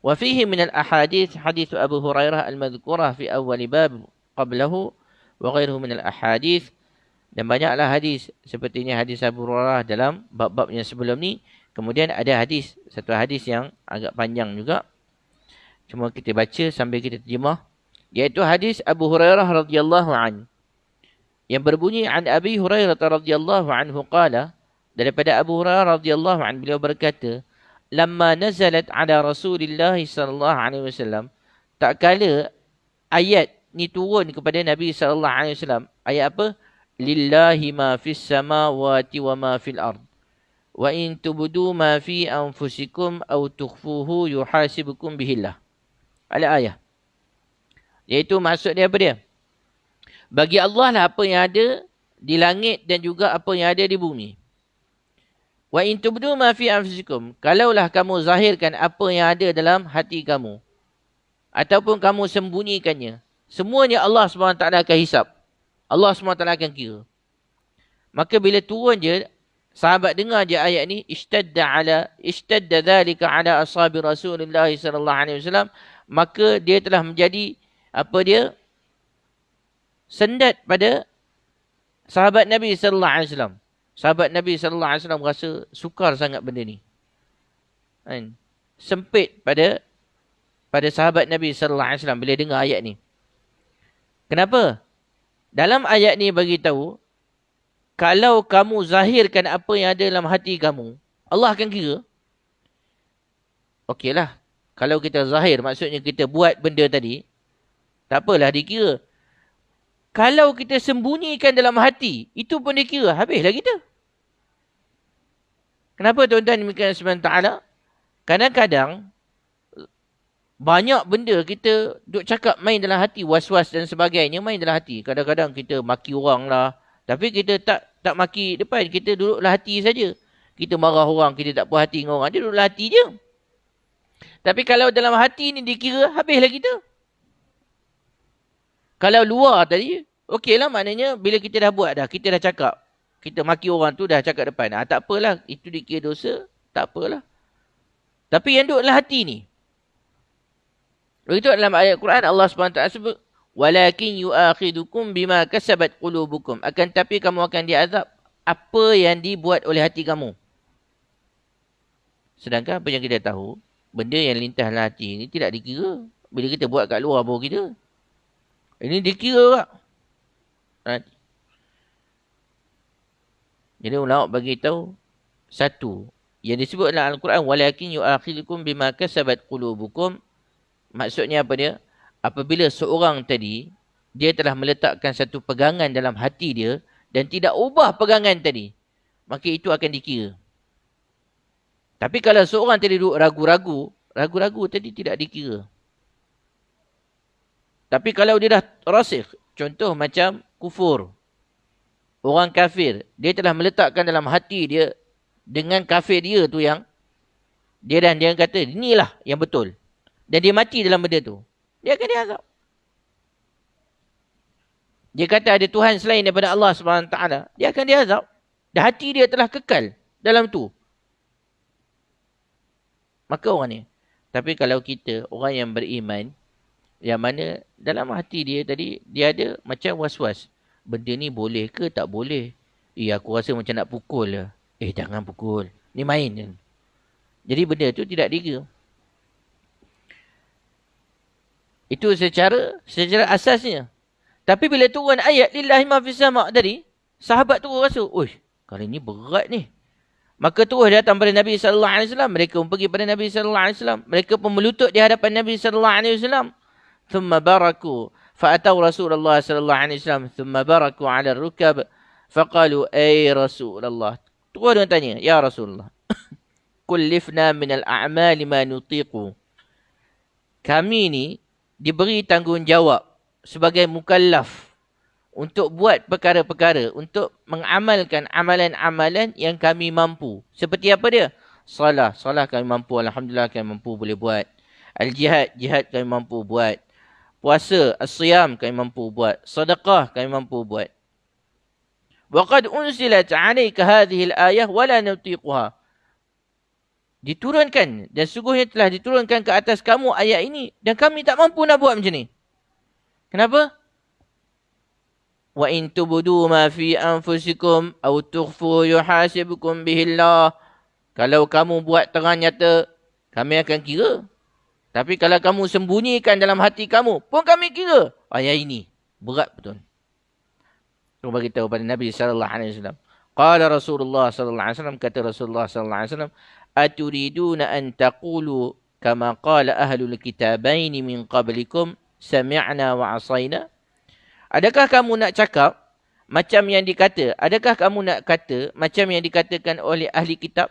وفيه من الأحاديث حديث أبو هريرة المذكورة في أول باب قبله وغيره من الأحاديث dan banyaklah hadis seperti ini hadis Abu Hurairah dalam bab-bab yang sebelum ni kemudian ada hadis satu hadis yang agak panjang juga cuma kita baca sambil kita terjemah iaitu hadis Abu Hurairah radhiyallahu an yang berbunyi an Abi Hurairah radhiyallahu anhu qala daripada Abu Hurairah radhiyallahu an beliau berkata lamma nazalat ala Rasulillah sallallahu alaihi wasallam tak kala ayat ni turun kepada Nabi sallallahu alaihi wasallam ayat apa? Lillahi ma fis samawati wa ma fil ard. Wa in tubdu ma fi anfusikum aw tukhfuhu yuhasibukum bihillah. Ala ayat. Iaitu maksud dia apa dia? Bagi Allah lah apa yang ada di langit dan juga apa yang ada di bumi Wa in tubdu ma fi anfusikum. Kalaulah kamu zahirkan apa yang ada dalam hati kamu ataupun kamu sembunyikannya, semuanya Allah SWT akan hisap. Allah SWT akan kira. Maka bila turun je sahabat dengar je ayat ni ishtadda ala ishtadda dhalika ala ashabi Rasulullah wasallam maka dia telah menjadi apa dia sendat pada sahabat Nabi sallallahu alaihi wasallam sahabat Nabi sallallahu alaihi wasallam rasa sukar sangat benda ni. Kan? Sempit pada pada sahabat Nabi sallallahu alaihi wasallam bila dengar ayat ni. Kenapa? Dalam ayat ni bagi tahu kalau kamu zahirkan apa yang ada dalam hati kamu, Allah akan kira. Okeylah. Kalau kita zahir, maksudnya kita buat benda tadi, tak apalah dikira. Kalau kita sembunyikan dalam hati, itu pun dikira. Habislah kita. Kenapa tuan-tuan demikian SWT? Kadang-kadang banyak benda kita duk cakap main dalam hati, was-was dan sebagainya main dalam hati. Kadang-kadang kita maki orang lah. Tapi kita tak tak maki depan, kita duduk dalam hati saja. Kita marah orang, kita tak puas hati dengan orang. Dia duduk dalam hati je. Tapi kalau dalam hati ni dikira, habislah kita. Kalau luar tadi, okeylah maknanya bila kita dah buat dah, kita dah cakap kita maki orang tu dah cakap depan. Ah, tak apalah. Itu dikira dosa. Tak apalah. Tapi yang duduk dalam hati ni. Begitu dalam ayat Quran Allah SWT sebut. Walakin yu'akhidukum bima kasabat qulubukum. Akan tapi kamu akan diazab apa yang dibuat oleh hati kamu. Sedangkan apa yang kita tahu. Benda yang lintas dalam hati ni tidak dikira. Bila kita buat kat luar bahawa kita. Ini dikira tak? Jadi ulama bagi tahu satu yang disebut dalam Al-Quran walakin yu'akhirukum bima kasabat qulubukum maksudnya apa dia? Apabila seorang tadi dia telah meletakkan satu pegangan dalam hati dia dan tidak ubah pegangan tadi maka itu akan dikira. Tapi kalau seorang tadi duduk ragu-ragu, ragu-ragu tadi tidak dikira. Tapi kalau dia dah rasih, contoh macam kufur, orang kafir, dia telah meletakkan dalam hati dia dengan kafir dia tu yang dia dan dia kata inilah yang betul. Dan dia mati dalam benda tu. Dia akan diazab. Dia kata ada Tuhan selain daripada Allah SWT. Dia akan diazab. Dan hati dia telah kekal dalam tu. Maka orang ni. Tapi kalau kita, orang yang beriman, yang mana dalam hati dia tadi, dia ada macam was-was benda ni boleh ke tak boleh? Eh, aku rasa macam nak pukul lah. Eh, jangan pukul. Ni main je. Jadi benda tu tidak dikira. Itu secara secara asasnya. Tapi bila turun ayat lillahi ma fis sama' tadi, sahabat tu rasa, "Oi, kali ni berat ni." Maka terus datang pada Nabi sallallahu alaihi wasallam, mereka pun pergi pada Nabi sallallahu alaihi wasallam, mereka pun melutut di hadapan Nabi sallallahu alaihi wasallam. Thumma baraku فأتوا رسول الله صلى الله عليه وسلم ثم بركوا على الركب فقالوا أي رسول الله تقول tanya يا رسول الله كلفنا من الأعمال ما نطيق kami ni diberi tanggungjawab sebagai mukallaf untuk buat perkara-perkara untuk mengamalkan amalan-amalan yang kami mampu seperti apa dia salah salah kami mampu alhamdulillah kami mampu boleh buat al jihad jihad kami mampu buat Puasa, asyam kami mampu buat. Sedekah kami mampu buat. Wa qad unsilat 'alayka hadhihi al-ayah wa la nutiquha. diturunkan dan sungguhnya telah diturunkan ke atas kamu ayat ini dan kami tak mampu nak buat macam ni. Kenapa? Wa in tubdu ma fi anfusikum aw tukhfu yuhasibukum bihi Allah. Kalau kamu buat terang nyata, kami akan kira. Tapi kalau kamu sembunyikan dalam hati kamu, pun kami kira. Ayat ini berat betul. Cuba bagi tahu pada Nabi sallallahu alaihi wasallam. Qala Rasulullah sallallahu alaihi wasallam kata Rasulullah sallallahu alaihi wasallam aturiduna an taqulu kama qala ahlul kitabain min qablikum sami'na wa asaina adakah kamu nak cakap macam yang dikata adakah kamu nak kata macam yang dikatakan oleh ahli kitab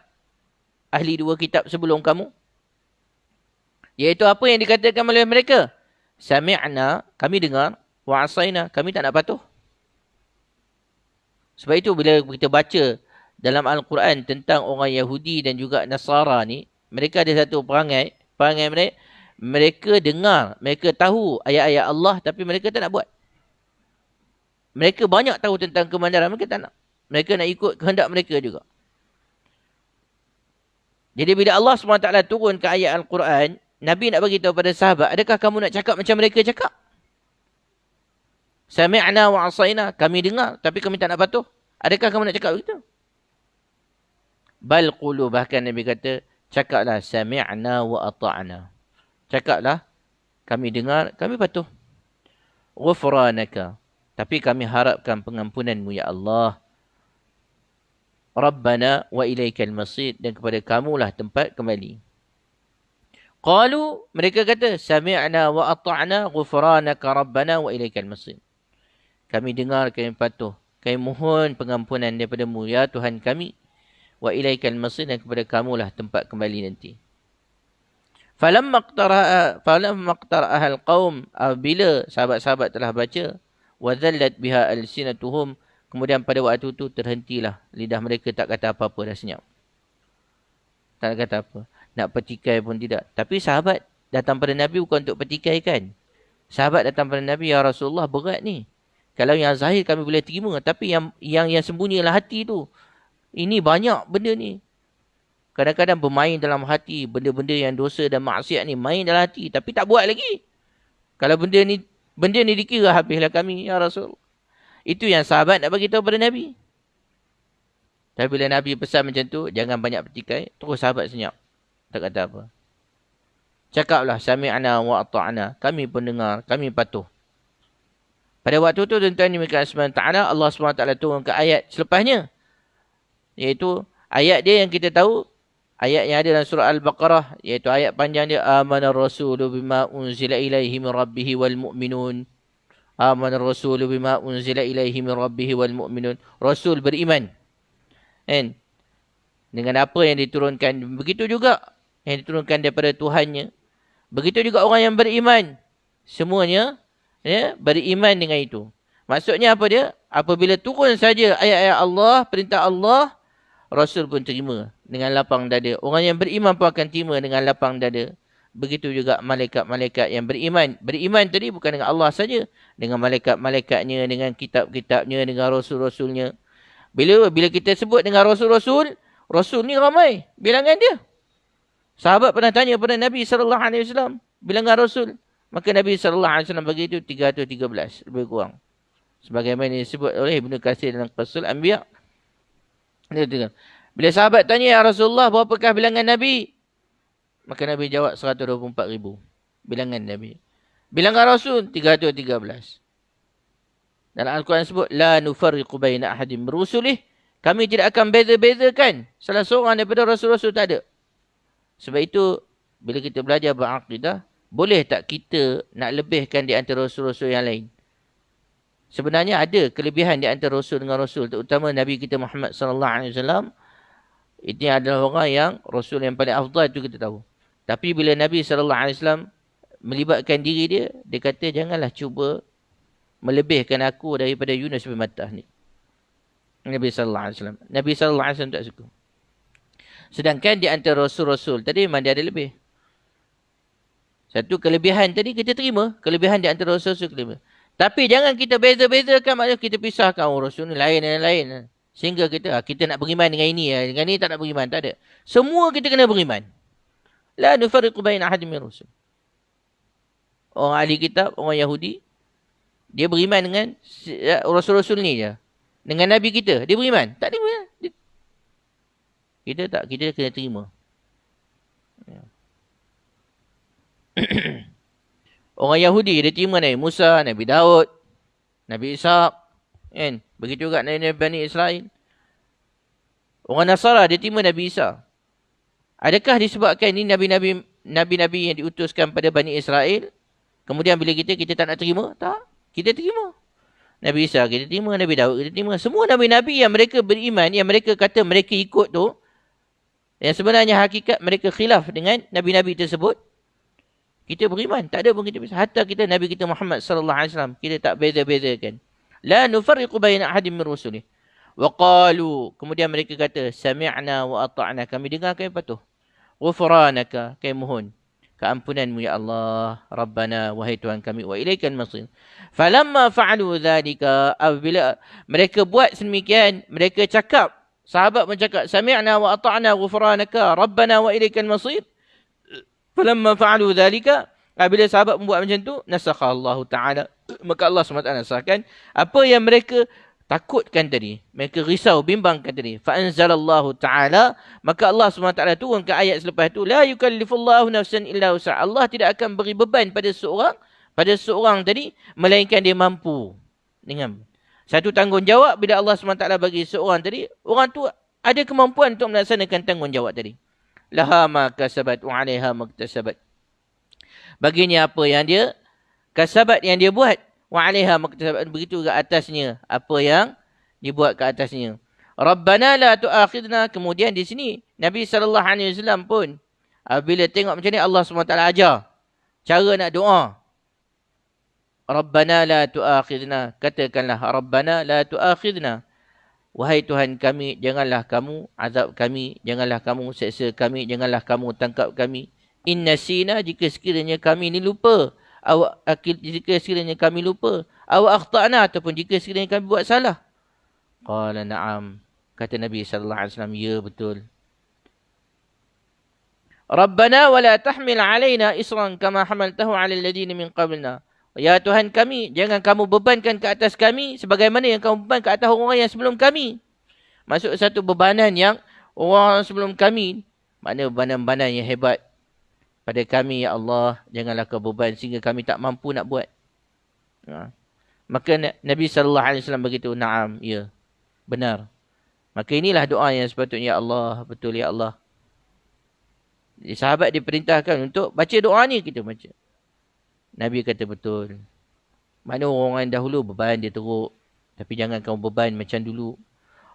ahli dua kitab sebelum kamu iaitu apa yang dikatakan oleh mereka sami'na kami dengar wa asaina kami tak nak patuh sebab itu bila kita baca dalam Al-Quran tentang orang Yahudi dan juga Nasara ni, mereka ada satu perangai, perangai mereka, mereka dengar, mereka tahu ayat-ayat Allah tapi mereka tak nak buat. Mereka banyak tahu tentang kebenaran, mereka tak nak. Mereka nak ikut kehendak mereka juga. Jadi bila Allah SWT turun ke ayat Al-Quran, Nabi nak bagi tahu pada sahabat, adakah kamu nak cakap macam mereka cakap? Sami'na wa asayna, kami dengar tapi kami tak nak patuh. Adakah kamu nak cakap begitu? Bal qulu bahkan Nabi kata cakaplah sami'na wa ata'na. Cakaplah kami dengar, kami patuh. Ghufranaka. Tapi kami harapkan pengampunanmu ya Allah. Rabbana wa ilaikal masir dan kepada kamulah tempat kembali. Qalu mereka kata sami'na wa ata'na ghufranaka rabbana wa ilaikal masir. Kami dengar kami patuh. Kami mohon pengampunan daripada-Mu ya Tuhan kami wa ilaikal masir dan kepada kamulah tempat kembali nanti. Falam maqtara falam maqtara ahal qaum bila sahabat-sahabat telah baca wa zallat biha alsinatuhum kemudian pada waktu itu terhentilah lidah mereka tak kata apa-apa dah senyap. Tak kata apa. Nak petikai pun tidak. Tapi sahabat datang pada Nabi bukan untuk petikai kan. Sahabat datang pada Nabi, Ya Rasulullah berat ni. Kalau yang zahir kami boleh terima. Tapi yang yang yang sembunyi dalam hati tu. Ini banyak benda ni. Kadang-kadang bermain dalam hati. Benda-benda yang dosa dan maksiat ni. Main dalam hati. Tapi tak buat lagi. Kalau benda ni benda ni dikira habislah kami. Ya Rasul. Itu yang sahabat nak bagi tahu pada Nabi. Tapi bila Nabi pesan macam tu. Jangan banyak petikai. Terus sahabat senyap. Tak kata apa. Cakaplah. Sami'ana wa ta'ana. Kami pendengar. Kami patuh. Pada waktu tu tuan-tuan dimiliki Allah Allah SWT turun ke ayat selepasnya iaitu ayat dia yang kita tahu ayat yang ada dalam surah al-baqarah iaitu ayat panjang dia amanar rasulu bima unzila ilaihi min rabbih wal mu'minun amanar rasulu bima unzila ilaihi min rabbih wal mu'minun rasul beriman kan dengan apa yang diturunkan begitu juga yang diturunkan daripada Tuhannya begitu juga orang yang beriman semuanya ya beriman dengan itu maksudnya apa dia apabila turun saja ayat-ayat Allah perintah Allah Rasul pun terima dengan lapang dada. Orang yang beriman pun akan terima dengan lapang dada. Begitu juga malaikat-malaikat yang beriman. Beriman tadi bukan dengan Allah saja, Dengan malaikat-malaikatnya, dengan kitab-kitabnya, dengan rasul-rasulnya. Bila bila kita sebut dengan rasul-rasul, rasul ni ramai. Bilangan dia. Sahabat pernah tanya kepada Nabi SAW. Bilangan rasul. Maka Nabi SAW bagi itu 313. Lebih kurang. Sebagaimana disebut oleh Ibn Qasir dalam Qasul Anbiya' Bila sahabat tanya, Ya Rasulullah, berapakah bilangan Nabi? Maka Nabi jawab 124 ribu. Bilangan Nabi. Bilangan Rasul, 313. Dalam Al-Quran sebut, La nufarriqu baina ahadim rusulih. Kami tidak akan beza-bezakan. Salah seorang daripada Rasul-Rasul tak ada. Sebab itu, bila kita belajar berakidah, boleh tak kita nak lebihkan di antara Rasul-Rasul yang lain? Sebenarnya ada kelebihan di antara Rasul dengan Rasul. Terutama Nabi kita Muhammad sallallahu alaihi wasallam. Itu adalah orang yang Rasul yang paling afdal itu kita tahu. Tapi bila Nabi sallallahu alaihi wasallam melibatkan diri dia, dia kata janganlah cuba melebihkan aku daripada Yunus bin Mattah ni. Nabi sallallahu alaihi wasallam. Nabi sallallahu alaihi wasallam tak suka. Sedangkan di antara rasul-rasul tadi memang dia ada lebih. Satu kelebihan tadi kita terima, kelebihan di antara rasul-rasul kelebihan. Tapi jangan kita beza-bezakan maksudnya kita pisahkan oh, Rasul ni lain dan lain. Sehingga kita ah, kita nak beriman dengan ini ya. Dengan ini tak nak beriman. Tak ada. Semua kita kena beriman. La nufariqu baina ahadin min rusul. Orang ahli kitab, orang Yahudi, dia beriman dengan ya, rasul-rasul ni je. Dengan nabi kita, dia beriman. Tak terima. Kita tak, kita kena terima. Ya. orang Yahudi dia terima Nabi Musa, Nabi Daud, Nabi Ishaq, kan? Begitu juga Nabi Bani Israel. Orang Nasara dia terima Nabi Isa. Adakah disebabkan ini nabi-nabi nabi-nabi yang diutuskan pada Bani Israel? Kemudian bila kita kita tak nak terima? Tak. Kita terima. Nabi Isa kita terima, Nabi Daud kita terima. Semua nabi-nabi yang mereka beriman, yang mereka kata mereka ikut tu, yang sebenarnya hakikat mereka khilaf dengan nabi-nabi tersebut, kita beriman. Tak ada pun kita bisa. Hatta kita Nabi kita Muhammad sallallahu alaihi wasallam, kita tak beza-bezakan. La nufarriqu baina ahadin min rusulih. Wa qalu, kemudian mereka kata, sami'na wa ata'na. Kami dengar kami patuh. Ghufranaka, kami mohon. Keampunanmu ya Allah, Rabbana, wahai Tuhan kami, wa ilaikan masir. Falamma fa'alu dhalika, apabila mereka buat sedemikian, mereka cakap, sahabat mencakap, sami'na wa ata'na ghufranaka, Rabbana, wa ilaikan masir. Falamma fa'alu dhalika, apabila sahabat membuat macam tu, nasakha Allah Ta'ala. Maka Allah SWT nasahkan, apa yang mereka takutkan tadi. Mereka risau, bimbangkan tadi. Fa'anzalallahu ta'ala. Maka Allah SWT turun ke ayat selepas itu. La yukallifullahu nafsan illa usa'a. Allah tidak akan beri beban pada seorang. Pada seorang tadi. Melainkan dia mampu. Dengan satu tanggungjawab bila Allah SWT bagi seorang tadi. Orang tu ada kemampuan untuk melaksanakan tanggungjawab tadi. Laha ma kasabat wa'alaiha maktasabat. Baginya apa yang dia kasabat yang dia buat wa 'alaiha maktasabat begitu ke atasnya apa yang dibuat ke atasnya rabbana la tu'akhidna kemudian di sini nabi wasallam pun bila tengok macam ni Allah SWT ajar cara nak doa rabbana la tu'akhidna. Katakanlah rabbana la tu'akhidna. Wahai tuhan kami janganlah kamu azab kami janganlah kamu seksa kami janganlah kamu tangkap kami. Inna sina jika sekiranya kami ni lupa. Awak akil jika sekiranya kami lupa. Awak akhtana ataupun jika sekiranya kami buat salah. Qala na'am. Kata nabi wasallam ya betul. Rabbana wala tahmil alaina isran kama hamaltahu ala alladhina min qablina ya tuhan kami jangan kamu bebankan ke atas kami sebagaimana yang kamu beban ke atas orang yang sebelum kami. Masuk satu bebanan yang orang sebelum kami. Mana bebanan-bebanan yang hebat. Pada kami ya Allah janganlah kau beban sehingga kami tak mampu nak buat. Ha. maka Nabi sallallahu alaihi wasallam begitu na'am ya benar. Maka inilah doa yang sepatutnya ya Allah betul ya Allah. Sahabat diperintahkan untuk baca doa ni kita baca Nabi kata betul mana orang dahulu beban dia teruk tapi jangan kamu beban macam dulu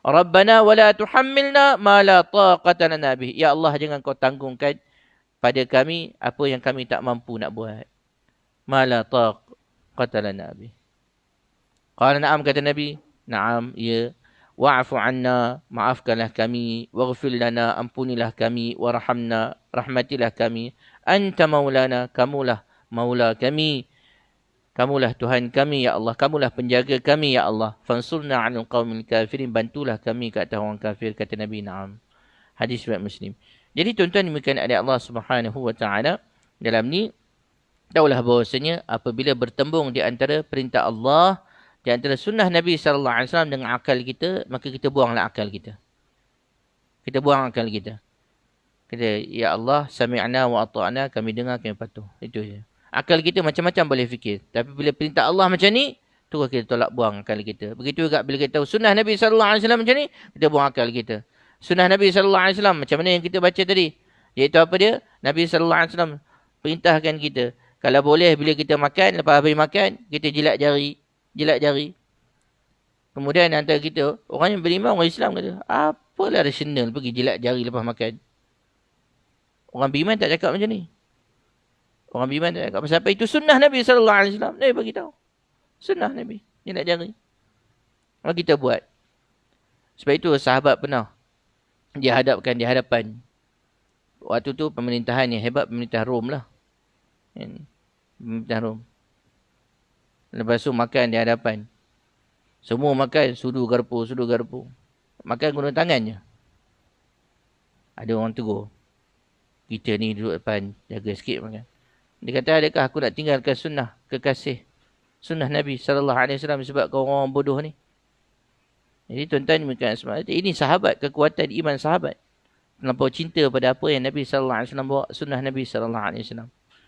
Rabbana wala tuhammilna ma la taqata lana bih ya Allah jangan kau tanggungkan pada kami apa yang kami tak mampu nak buat. Mala taq qatala nabi. Qala na'am kata Nabi. Na'am, ya. Wa'afu anna, maafkanlah kami. Waghfir lana, ampunilah kami. Warhamna, rahmatilah kami. Anta maulana, kamulah maula kami. Kamulah Tuhan kami, ya Allah. Kamulah penjaga kami, ya Allah. Fansurna anil qawmil kafirin. Bantulah kami ke atas orang kafir, kata Nabi. Na'am. Hadis riwayat Muslim. Jadi tuan-tuan demikian adik Allah Subhanahu wa taala dalam ni tahulah bahawasanya apabila bertembung di antara perintah Allah di antara sunnah Nabi sallallahu alaihi wasallam dengan akal kita maka kita buanglah akal kita. Kita buang akal kita. Kita ya Allah sami'na wa ata'na kami dengar kami patuh. Itu saja. Akal kita macam-macam boleh fikir. Tapi bila perintah Allah macam ni terus kita tolak buang akal kita. Begitu juga bila kita tahu sunnah Nabi sallallahu alaihi wasallam macam ni kita buang akal kita. Sunnah Nabi sallallahu alaihi wasallam macam mana yang kita baca tadi? Iaitu apa dia? Nabi sallallahu alaihi wasallam perintahkan kita kalau boleh bila kita makan lepas habis makan kita jilat jari jilat jari. Kemudian antara kita orang yang beriman orang Islam kata apalah rasional pergi jilat jari lepas makan? Orang beriman tak cakap macam ni orang beriman tak cakap pasal apa itu? Sunnah Nabi sallallahu alaihi wasallam. Nabi bagi tahu. Sunnah Nabi. Jilat jari. Maka kita buat. Sebab itu sahabat pernah dihadapkan di hadapan waktu tu pemerintahan yang hebat pemerintah Rom lah. Pemerintah Rom. Lepas tu makan di hadapan. Semua makan sudu garpu sudu garpu. Makan guna tangannya. Ada orang tegur. Kita ni duduk depan, jaga sikit makan. Dia kata, adakah aku nak tinggalkan sunnah kekasih. Sunnah Nabi SAW sebab kau orang bodoh ni. Jadi tuan-tuan semangat. Ini sahabat, kekuatan iman sahabat. Terlampau cinta pada apa yang Nabi SAW bawa, sunnah Nabi SAW.